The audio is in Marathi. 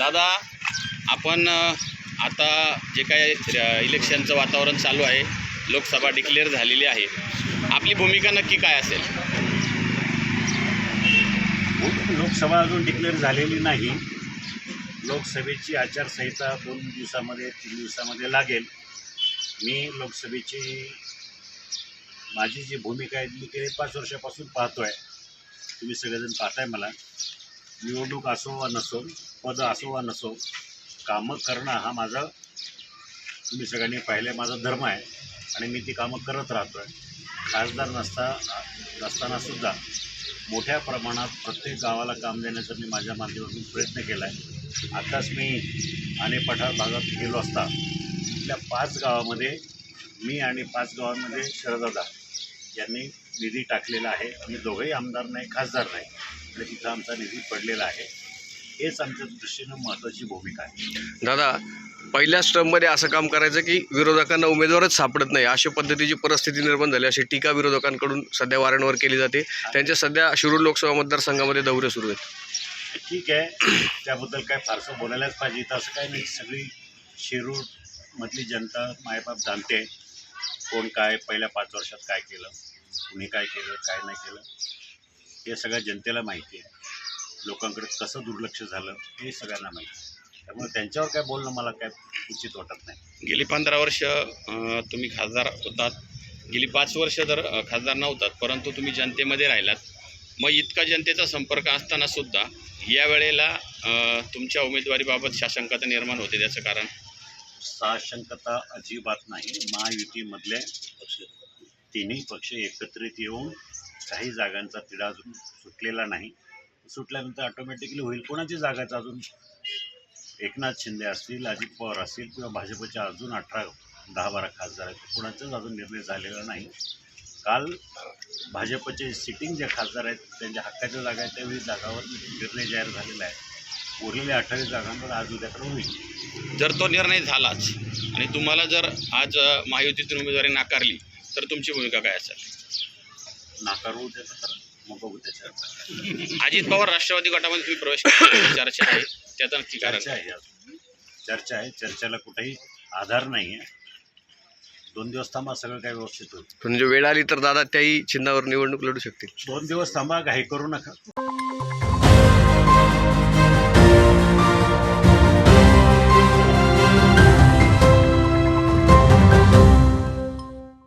दादा आपण आता जे काय इलेक्शनचं वातावरण चालू आहे लोकसभा डिक्लेअर झालेली आहे. आपली भूमिका नक्की काय असेल? लोकसभा अजून डिक्लेअर झालेली नाही. लोकसभेची आचारसंहिता दोन दिवसामध्ये तीन दिवसामध्ये लागेल. मी लोकसभेची माझी जी भूमिका आहे मी गेले पाच वर्षापासून पाहतो आहे तुम्ही सगळेजण पाहताय मला. निवडणूक असो वा नसो पद असो वा नसो कामं करणं हा माझा तुम्ही सगळ्यांनी पाहिले माझा धर्म आहे. आणि मी ती कामं करत राहतो आहे खासदार नसता नसतानासुद्धा मोठ्या प्रमाणात प्रत्येक गावाला काम देण्याचा मी माझ्या माध्यमातून प्रयत्न केला आहे आत्ताच मी आणि पठार भागात गेलो असता तिथल्या पाच गावामध्ये मी आणि पाच गावांमध्ये शरदादा यांनी निधी टाकलेला आहे. आम्ही दोघंही आमदार नाही खासदार नाही. तिथं आमचा निधी पडलेला आहे. हेच आमच्या दृष्टीनं महत्त्वाची भूमिका आहे. दादा पहिल्या स्टर्ममध्ये असं काम करायचं की विरोधकांना उमेदवारच सापडत नाही. अशा पद्धतीची परिस्थिती निर्माण झाली. अशी टीका विरोधकांकडून सध्या वारंवार केली जाते. त्यांच्या सध्या शिरूर लोकसभा मतदारसंघामध्ये दौरे सुरू आहेत. ठीक आहे. त्याबद्दल काय फारसं बोलायलाच पाहिजे. तर असं काही नाही. सगळी शिरूरमधली जनता मायबाप जाणते. कोण काय पहिल्या पाच वर्षात काय केलं? कुणी काय केलं? काय नाही केलं? हे सगळ्या जनतेला माहिती आहे. लोकांकडे कसं दुर्लक्ष झालं हे सगळ्यांना माहिती आहे. त्यामुळे त्यांच्यावर काय बोलणं मला काय उचित वाटत नाही. गेली पंधरा वर्ष तुम्ही खासदार होतात. गेली पाच वर्ष तर खासदार नव्हतात परंतु तुम्ही जनतेमध्ये राहिलात. मग इतका जनतेचा संपर्क असताना सुद्धा या वेळेला तुमच्या उमेदवारीबाबत शासंकता निर्माण होते त्याचं कारण? साशंकता अजिबात नाही. महायुतीमधले तिन्ही पक्ष एकत्रित येऊन काही जागांचा तिढा अजून सुटलेला नाही. सुटल्यानंतर ऑटोमॅटिकली होईल कोणाची जागाचा अजून? एकनाथ शिंदे असतील अजित पवार असतील किंवा भाजपच्या अजून अठरा दहा बारा खासदार आहेत कोणाचाच अजून निर्णय झालेला नाही. काल भाजपचे सिटिंग जे खासदार आहेत त्यांच्या हक्काच्या जागा आहेत त्यावेळी जागावर निर्णय जाहीर झालेला आहे. उरलेल्या अठ्ठावीस जागांवर आज उद्याकडे होईल. जर तो निर्णय झालाच आणि तुम्हाला जर आज महायुतीतून उमेदवारी नाकारली तर तुमची भूमिका काय असेल? नाकारू तर मग बघू अजित पवार राष्ट्रवादी गटामध्ये तुम्ही प्रवेश केला. चर्चा आहे. त्याचं नक्की कारण चर्चा आहे अजून. चर्चा आहे. चर्चेला कुठेही आधार नाही आहे दोन दिवस थांबा सगळं काय व्यवस्थित होईल. म्हणजे वेळ आली तर दादा त्याही चिन्हावर निवडणूक लढू शकतील. दोन दिवस थांबा घाई करू नका.